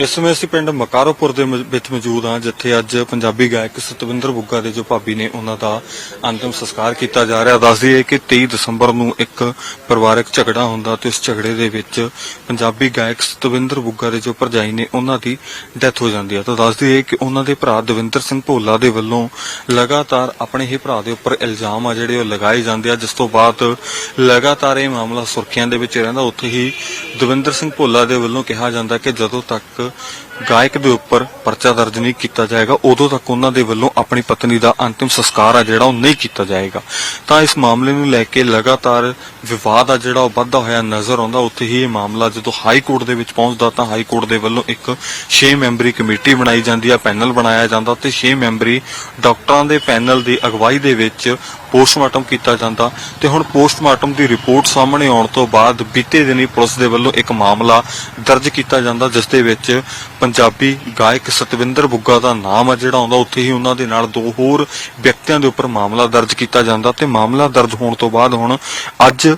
ਇਸ ਸਮੇਂ ਅਸੀਂ ਪਿੰਡ ਮਕਾਰੋਪੁਰ ਦੇ ਮ- ਵਿੱਚ ਮੌਜੂਦ ਹਾਂ, ਜਿੱਥੇ ਅੱਜ ਪੰਜਾਬੀ ਗਾਇਕ ਸਤਵਿੰਦਰ ਬੁੱਗਾ ਦੇ ਜੋ ਭਾਬੀ ਨੇ ਉਹਨਾਂ ਦਾ ਅੰਤਿਮ ਸੰਸਕਾਰ ਕੀਤਾ ਜਾ ਰਿਹਾ। ਦੱਸ ਦਈਏ ਕਿ 23 ਦਸੰਬਰ ਨੂੰ ਇੱਕ ਪਰਿਵਾਰਕ ਝਗੜਾ ਹੁੰਦਾ ਤੇ ਉਸ ਝਗੜੇ ਦੇ ਵਿੱਚ ਪੰਜਾਬੀ ਗਾਇਕ ਸਤਵਿੰਦਰ ਬੁੱਗਾ ਦੇ ਜੋ ਭਰਜਾਈ ਨੇ ਉਹਨਾਂ ਦੀ ਡੈਥ ਹੋ ਜਾਂਦੀ ਹੈ। ਤਾਂ ਦੱਸ ਦਈਏ ਕਿ ਉਹਨਾਂ ਦੇ ਭਰਾ ਦਵਿੰਦਰ ਸਿੰਘ ਭੋਲਾ ਦੇ ਵੱਲੋਂ ਲਗਾਤਾਰ ਆਪਣੇ ਹੀ ਭਰਾ ਦੇ ਉੱਪਰ ਇਲਜ਼ਾਮ ਆ ਜਿਹੜੇ ਉਹ ਲਗਾਏ ਜਾਂਦੇ ਆ। ਜਿਸ ਤੋਂ ਬਾਅਦ ਲਗਾਤਾਰ ਇਹ ਮਾਮਲਾ ਸੁਰਖੀਆਂ ਦੇ ਵਿੱਚ ਰਹਿੰਦਾ। ਉੱਥੇ ਹੀ ਦਵਿੰਦਰ ਸਿੰਘ ਭੋਲਾ ਦੇ ਵੱਲੋਂ ਕਿਹਾ ਜਾਂਦਾ ਕਿ ਜਦੋਂ ਤੱਕ ਗਾਇਕ ਦੇ ਉੱਪਰ ਪਰਚਾ ਦਰਜ ਨਹੀਂ ਕੀਤਾ ਜਾਏਗਾ, ਉਦੋਂ ਤੱਕ ਉਹਨਾਂ ਦੇ ਵੱਲੋਂ ਆਪਣੀ ਪਤਨੀ ਦਾ ਅੰਤਿਮ ਸੰਸਕਾਰ ਆ ਜਿਹੜਾ ਉਹ ਨਹੀਂ ਕੀਤਾ ਜਾਏਗਾ। ਤਾਂ ਇਸ ਮਾਮਲੇ ਨੂੰ ਲੈ ਕੇ ਲਗਾਤਾਰ ਵਿਵਾਦ ਆ ਜਿਹੜਾ ਉਹ ਵੱਧਦਾ ਹੋਇਆ ਨਜ਼ਰ ਆਉਂਦਾ। ਉੱਥੇ ਹੀ ਇਹ ਮਾਮਲਾ ਜਦੋਂ ਹਾਈ ਕੋਰਟ ਦੇ ਵਿੱਚ ਪਹੁੰਚਦਾ ਤਾਂ ਹਾਈ ਕੋਰਟ ਦੇ ਵੱਲੋਂ ਇੱਕ 6 ਮੈਂਬਰੀ ਕਮੇਟੀ ਬਣਾਈ ਜਾਂਦੀ ਆ, ਪੈਨਲ ਬਣਾਇਆ ਜਾਂਦਾ ਤੇ 6 ਮੈਂਬਰੀ ਡਾਕਟਰਾਂ ਦੇ ਪੈਨਲ ਦੀ ਅਗਵਾਈ ਦੇ ਵਿੱਚ ਪੋਸਟਮਾਰਟਮ ਕੀਤਾ ਜਾਂਦਾ ਤੇ ਹੁਣ ਪੋਸਟਮਾਰਟਮ ਦੀ ਰਿਪੋਰਟ ਸਾਹਮਣੇ ਆਉਣ ਤੋਂ ਬਾਅਦ ਬੀਤੇ ਦਿਨੀ ਪੁਲਿਸ ਦੇ ਵੱਲੋਂ ਇੱਕ ਮਾਮਲਾ ਦਰਜ ਕੀਤਾ ਜਾਂਦਾ, ਜਿਸ ਦੇ ਵਿੱਚ ਪੰਜਾਬੀ ਗਾਇਕ ਸਤਵਿੰਦਰ ਬੁੱਗਾ ਦਾ ਨਾਮ ਆ ਜਿਹੜਾ ਆਉਂਦਾ, ਉੱਥੇ ਹੀ ਉਹਨਾਂ ਦੇ ਨਾਲ ਦੋ ਹੋਰ ਵਿਅਕਤੀਆਂ ਦੇ ਉੱਪਰ ਮਾਮਲਾ ਦਰਜ ਕੀਤਾ ਜਾਂਦਾ ਤੇ ਮਾਮਲਾ ਦਰਜ ਹੋਣ ਤੋਂ ਬਾਅਦ ਹੁਣ ਅੱਜ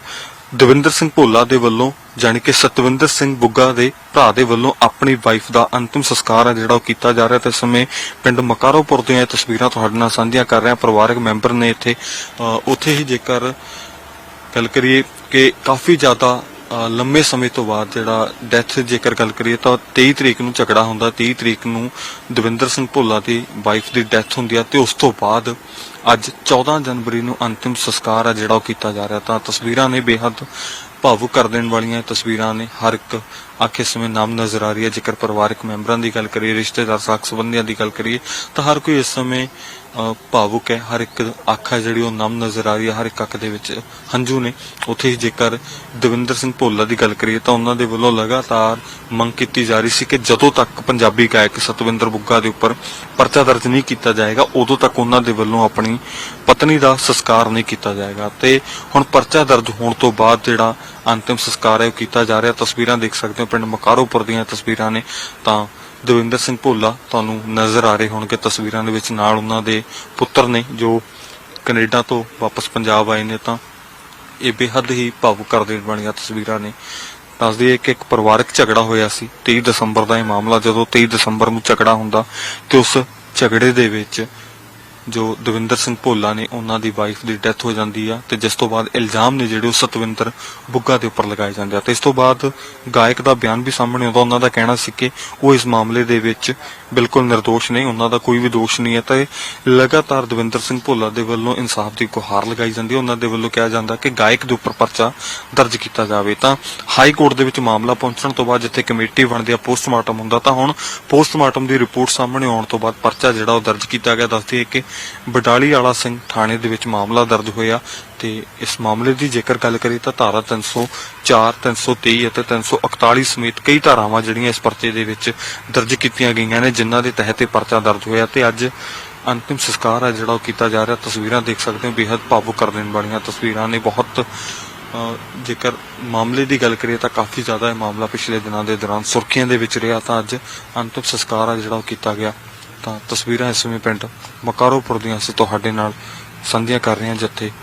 ਦਵਿੰਦਰ ਸਿੰਘ ਭੋਲਾ ਦੇ ਵੱਲੋਂ ਜਾਣੀ ਕਿ ਸਤਵਿੰਦਰ ਸਿੰਘ ਬੁੱਗਾ ਦੇ ਭਰਾ ਦੇ ਵੱਲੋਂ ਆਪਣੀ ਵਾਈਫ ਦਾ ਅੰਤਿਮ ਸੰਸਕਾਰ ਹੈ ਜਿਹੜਾ ਉਹ ਕੀਤਾ ਜਾ ਰਿਹਾ ਤੇ ਸਮੇਂ ਪਿੰਡ ਮਕਾਰੋਪੁਰ ਦੀਆਂ ਇਹ ਤਸਵੀਰਾਂ ਤੁਹਾਡੇ ਨਾਲ ਸਾਂਝੀਆਂ ਕਰ ਰਹੇ। ਹਾਂ ਪਰਿਵਾਰਕ ਮੈਂਬਰ ਨੇ ਇੱਥੇ ਉੱਥੇ ਹੀ ਜੇਕਰ ਗੱਲ ਕਰੀਏ ਕਿ ਕਾਫੀ ਜ਼ਿਆਦਾ ਲੰਮੇ ਸਮੇਂ ਤੋਂ ਬਾਅਦ ਜਿਹੜਾ ਡੈਥ ਜੇਕਰ ਗੱਲ ਕਰੀਏ ਤਾਂ 23 ਤਰੀਕ ਨੂੰ ਝਗੜਾ ਹੁੰਦਾ 23 ਤਰੀਕ ਨੂੰ ਦਵਿੰਦਰ ਸਿੰਘ ਭੋਲਾ ਦੀ ਵਾਈਫ ਦੀ ਡੈਥ ਹੁੰਦੀ ਆ ਤੇ ਉਸ ਤੋਂ ਬਾਅਦ ਅੱਜ 14 ਜਨਵਰੀ ਨੂੰ ਅੰਤਿਮ ਸੰਸਕਾਰ ਆ ਜਿਹੜਾ ਉਹ ਕੀਤਾ ਜਾ ਰਿਹਾ। ਤਾਂ ਤਸਵੀਰਾਂ ਨੇ ਬੇਹੱਦ ਭਾਵੁਕ ਕਰ ਦੇਣ ਵਾਲੀਆਂ ਤਸਵੀਰਾਂ ਨੇ। ਹਰ ਇੱਕ ਆਖੇ ਸਮੇਂ ਨਾਮ ਨਜ਼ਰ ਆ ਰਹੀ ਹੈ। ਜੇਕਰ ਪਰਿਵਾਰਕ ਮੈਂਬਰਾਂ ਦੀ ਗੱਲ ਕਰੀਏ, ਰਿਸ਼ਤੇਦਾਰ, ਸਾਖ ਸੰਬੰਧੀਆਂ ਦੀ ਗੱਲ ਕਰੀਏ, ਤਾਂ ਹਰ ਕੋਈ ਇਸ ਸਮੇਂ ਭਾਵੁਕ ਹੈ। ਹਰ ਇੱਕ ਅੱਖ ਹੈ ਜਿਹੜੀ ਉਹ ਨਮ ਨਜ਼ਰ ਆ ਰਹੀ ਹੈ। ਹਰ ਇੱਕ ਅੱਖ ਦੇ ਵਿੱਚ ਹੰਝੂ ਨੇ। ਉੱਥੇ ਹੀ ਜੇਕਰ ਦਵਿੰਦਰ ਸਿੰਘ ਭੋਲਾ ਦੀ ਗੱਲ ਕਰੀਏ, ਤਾਂ ਉਹਨਾਂ ਦੇ ਵੱਲੋਂ ਲਗਾਤਾਰ ਮੰਗ ਕੀਤੀ ਜਾ ਰਹੀ ਸੀ ਕਿ ਜਦੋਂ ਤੱਕ ਪੰਜਾਬੀ ਗਾਇਕ ਸਤਵਿੰਦਰ ਬੁੱਗਾ ਦੇ ਉੱਪਰ ਪਰਚਾ ਦਰਜ ਨਹੀਂ ਕੀਤਾ ਜਾਏਗਾ, ਉਦੋਂ ਤੱਕ ਉਹਨਾਂ ਦੇ ਵੱਲੋਂ ਆਪਣੀ ਪਤਨੀ ਦਾ ਸੰਸਕਾਰ ਨਹੀਂ ਕੀਤਾ ਜਾਏਗਾ। ਤੇ ਹੁਣ ਪਰਚਾ ਦਰਜ ਹੋਣ ਤੋਂ ਬਾਅਦ ਜਿਹੜਾ ਅੰਤਿਮ ਸੰਸਕਾਰ ਹੈ, ਉਹ ਕੀਤਾ ਜਾ ਰਿਹਾ। ਤਸਵੀਰਾਂ ਦੇਖ ਸਕਦੇ ਹੋ, ਪਿੰਡ ਮਕਾਰੋਪੁਰ ਦੀਆਂ ਤਸਵੀਰਾਂ ਨੇ। ਤਾਂ ਦਵਿੰਦਰ ਸਿੰਘ ਭੋਲਾ ਤੁਹਾਨੂੰ ਨਜ਼ਰ ਆ ਰਹੇ ਹੋਣਗੇ ਤਸਵੀਰਾਂ ਦੇ ਵਿੱਚ। ਨਾਲ ਉਹਨਾਂ ਦੇ ਪੁੱਤਰ ਨੇ, ਜੋ ਕੈਨੇਡਾ ਤੋਂ ਵਾਪਸ ਪੰਜਾਬ ਆਏ ਨੇ, ਤਾਂ ਇਹ ਬੇਹੱਦ ਹੀ ਭਾਵੁਕ ਕਰ ਦੇਣ ਵਾਲੀਆਂ ਤਸਵੀਰਾਂ ਨੇ। ਦੱਸਦੀ ਹੈ ਕਿ ਇੱਕ ਪਰਿਵਾਰਕ ਝਗੜਾ ਹੋਇਆ ਸੀ। 23 ਦਸੰਬਰ ਦਾ ਇਹ ਮਾਮਲਾ, ਜਦੋਂ 23 ਦਸੰਬਰ ਨੂੰ ਝਗੜਾ ਹੁੰਦਾ ਤੇ ਉਸ ਝਗੜੇ ਦੇ ਵਿੱਚ ਜੋ ਦਵਿੰਦਰ ਸਿੰਘ ਭੋਲਾ ਨੇ ਉਹਨਾਂ ਦੀ ਵਾਈਫ ਦੀ ਡੈਥ ਹੋ ਜਾਂਦੀ ਆ ਤੇ ਜਿਸ ਤੋਂ ਬਾਅਦ ਇਲਜ਼ਾਮ ਨੇ ਜਿਹੜੇ ਉਹ ਸਤਵਿੰਦਰ ਬੁੱਗਾ ਦੇ ਉੱਪਰ ਲਗਾਏ ਜਾਂਦੇ ਆ ਤੇ ਇਸ ਤੋਂ ਬਾਅਦ ਗਾਇਕ ਦਾ ਬਿਆਨ ਵੀ ਸਾਹਮਣੇ ਆਉਂਦਾ, ਉਹਨਾਂ ਦਾ ਕਹਿਣਾ ਸੀ ਕਿ ਉਹ ਇਸ ਮਾਮਲੇ ਦੇ ਵਿੱਚ ਬਿਲਕੁਲ ਨਿਰਦੋਸ਼ ਨਹੀਂ ਉਹਨਾਂ ਦਾ ਕੋਈ ਵੀ ਦੋਸ਼ ਨਹੀਂ ਹੈ। ਤੇ ਲਗਾਤਾਰ ਦਵਿੰਦਰ ਸਿੰਘ ਭੋਲਾ ਦੇ ਵੱਲੋਂ ਇਨਸਾਫ ਦੀ ਗੁਹਾਰ ਲਗਾਈ ਜਾਂਦੀ ਹੈ। ਉਹਨਾਂ ਦੇ ਵੱਲੋਂ ਕਿਹਾ ਜਾਂਦਾ ਕਿ ਗਾਇਕ ਦੇ ਉੱਪਰ ਪਰਚਾ ਦਰਜ ਕੀਤਾ ਜਾਵੇ। ਤਾਂ ਹਾਈ ਕੋਰਟ ਦੇ ਵਿੱਚ ਮਾਮਲਾ ਪਹੁੰਚਣ ਤੋਂ ਬਾਅਦ ਜਿੱਥੇ ਕਮੇਟੀ ਬਣਦੀ ਆ ਪੋਸਟਮਾਰਟਮ ਹੁੰਦਾ, ਤਾਂ ਹੁਣ ਪੋਸਟਮਾਰਟਮ ਦੀ ਰਿਪੋਰਟ ਸਾਹਮਣੇ ਆਉਣ ਤੋਂ ਬਾਅਦ ਪਰਚਾ ਜਿਹੜਾ ਉਹ ਦਰਜ ਕੀਤਾ ਗਿਆ। ਦੱਸਦੀ ਹੈ ਕਿ ਬਟਾਲੀ ਵਾਲਾ ਸਿੰਘ ਥਾਣੇ ਦੇ ਵਿੱਚ ਮਾਮਲਾ ਦਰਜ ਹੋਇਆ ਤੇ ਇਸ ਮਾਮਲੇ ਦੀ ਜੇਕਰ ਗੱਲ ਕਰੀਏ ਤਾਂ ਧਾਰਾ 304 323 ਅਤੇ 341 ਸਮੇਤ ਕਈ ਧਾਰਾਵਾਂ ਜਿਹੜੀਆਂ ਇਸ ਪਰਚੇ ਦੇ ਵਿੱਚ ਦਰਜ ਕੀਤੀਆਂ ਗਈਆਂ ਨੇ, ਜਿਨ੍ਹਾਂ ਦੇ ਤਹਿਤ ਇਹ ਪਰਚਾ ਦਰਜ ਹੋਇਆ ਤੇ ਅੱਜ ਅੰਤਿਮ ਸੰਸਕਾਰ ਹੈ ਜਿਹੜਾ ਉਹ ਕੀਤਾ ਜਾ ਰਿਹਾ। ਤਸਵੀਰਾਂ ਦੇਖ ਸਕਦੇ ਹੋ ਬੇहद ਭਾਵੁਕ ਕਰ ਦੇਣ ਵਾਲੀਆਂ ਤਸਵੀਰਾਂ ਨੇ। ਬਹੁਤ ਜੇਕਰ ਮਾਮਲੇ ਦੀ ਗੱਲ ਕਰੀਏ ਤਾਂ ਕਾਫੀ ਜ਼ਿਆਦਾ ਇਹ ਮਾਮਲਾ ਪਿਛਲੇ ਦਿਨਾਂ ਦੇ ਦੌਰਾਨ ਸੁਰਖੀਆਂ ਦੇ ਵਿੱਚ ਰਿਹਾ ਤਾਂ ਅੱਜ ਅੰਤਿਮ ਸੰਸਕਾਰ ਹੈ ਜਿਹੜਾ ਉਹ ਕੀਤਾ ਗਿਆ। ਤਾਂ ਤਸਵੀਰਾਂ ਇਸ ਸਮੇਂ ਪਿੰਡ ਮਕਾਰੋਪੁਰ ਦੀਆਂ ਅਸੀਂ ਤੁਹਾਡੇ ਨਾਲ ਸਾਂਝੀਆਂ ਕਰ ਰਹੇ ਹਾਂ ਜਿੱਥੇ